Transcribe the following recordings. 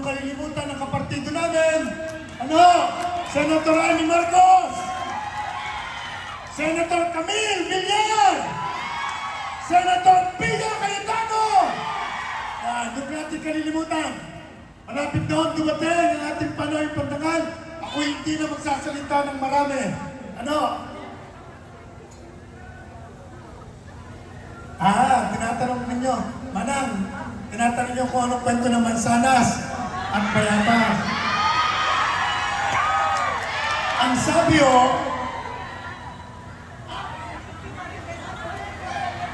niyong kalilimutan ang kapartido namin. Ano? Senator Ani Marcos! Senator Camille Villar! Senator Pia Cayetano! Ah, huwag natin kalilimutan. Malapit doon dumating ang ating Panoy Pandangal. Ako hindi na magsasalita ng marami. Ano? Ah, tinatanong ninyo, Manang, tinatanong niyo kung anong kwento ng mansanas at bayabas. Ang sabi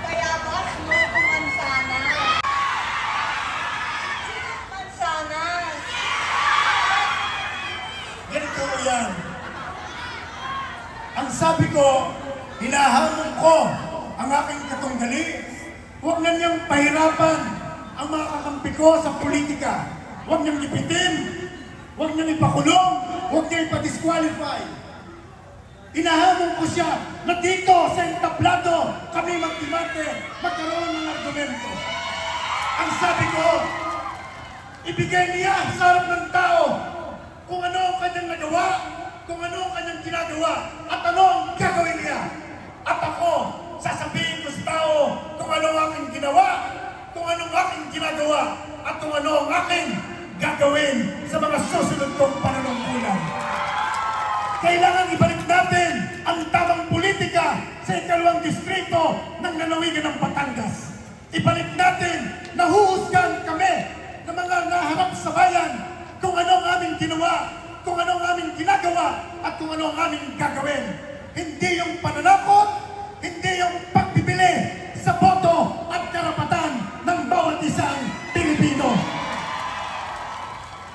Bayabas mo kung mansanas. Sino mansanas? ganito mo yan. Ang sabi ko, hinahamon ko ang aking katunggali. Huwag na niyang pahirapan ang mga kakampi ko sa politika. Huwag niyang ipitin. Huwag niyang ipakulong. Huwag niyang ipadisqualify. Inahamon ko siya na dito sa entablado kami magdimante, magkaroon ng argumento. Ang sabi ko, ibigay niya sa harap ng tao kung ano ang kanyang nagawa, kung ano ang kanyang ginagawa, at ano ang gagawin niya. At ako, sasabihin ko sa tao kung ano ang aking ginawa, kung ano ang aking ginagawa, at kung ano ang aking gagawin sa mga susunod kong pananungkulan. Kailangan ibalik natin ang tamang politika sa ikalawang distrito ng nanawigan ng Batangas. Ibalik natin na huhusgan kami ng mga naharap sa bayan kung ano ang aming ginawa, kung ano ang aming ginagawa, at kung ano ang aming gagawin. Hindi yung pananakot, hindi yung pagbibili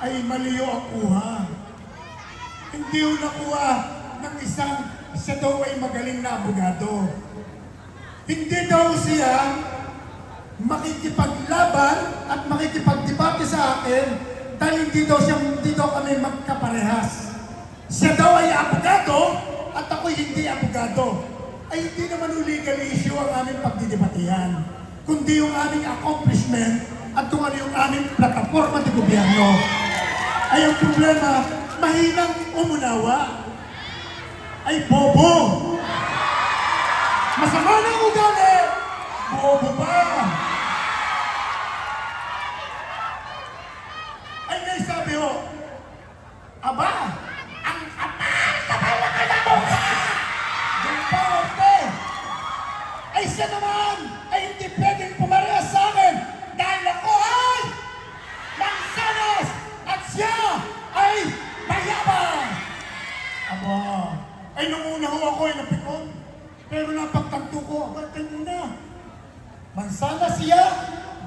Ay maliyo ang kuha. Hindi ko nakuha ng isang siya daw ay magaling na abogado. Hindi daw siya makikipaglaban at makikipagdebate sa akin dahil hindi daw siya hindi daw kami magkaparehas. Siya daw ay abogado at ako hindi abogado. Ay hindi naman legal issue ang aming pagdidebatehan, kundi yung aming accomplishment at kung ano yung aming plataforma de gobyerno. Ay ang problema, mahinang umunawa. Ay bobo. Masama na ugali. Bobo pa. Ay may sabi ho,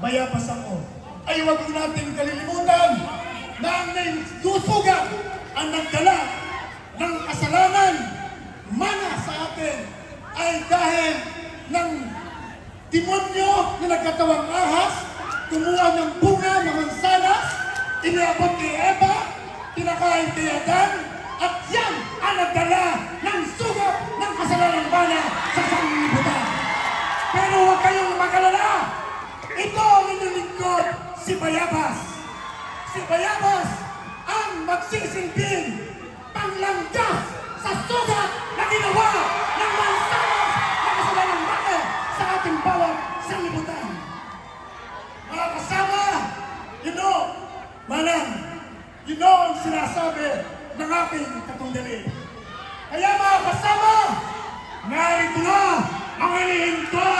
bayabas ako. Ay huwag natin kalilimutan na ang nagsusugat ang nagdala ng kasalanan mana sa atin ay dahil ng demonyo na nagkatawang ahas, kumuha ng bunga ng mansanas, iniabot kay Eva, pinakain kay Adan, at yan ang nagdala ng sugat ng kasalanan mana sa sanglibutan. Pero huwag kayong magalala, ito si Bayabas. Si Bayabas ang magsisilbing panglanggas sa sugat na ginawa ng mansanas na kasalanan mana sa ating bawat sanglibutan. Mga kasama, you know, manang, you know ang sinasabi ng aking katunggali. Kaya mga kasama, narito na ang hinihintay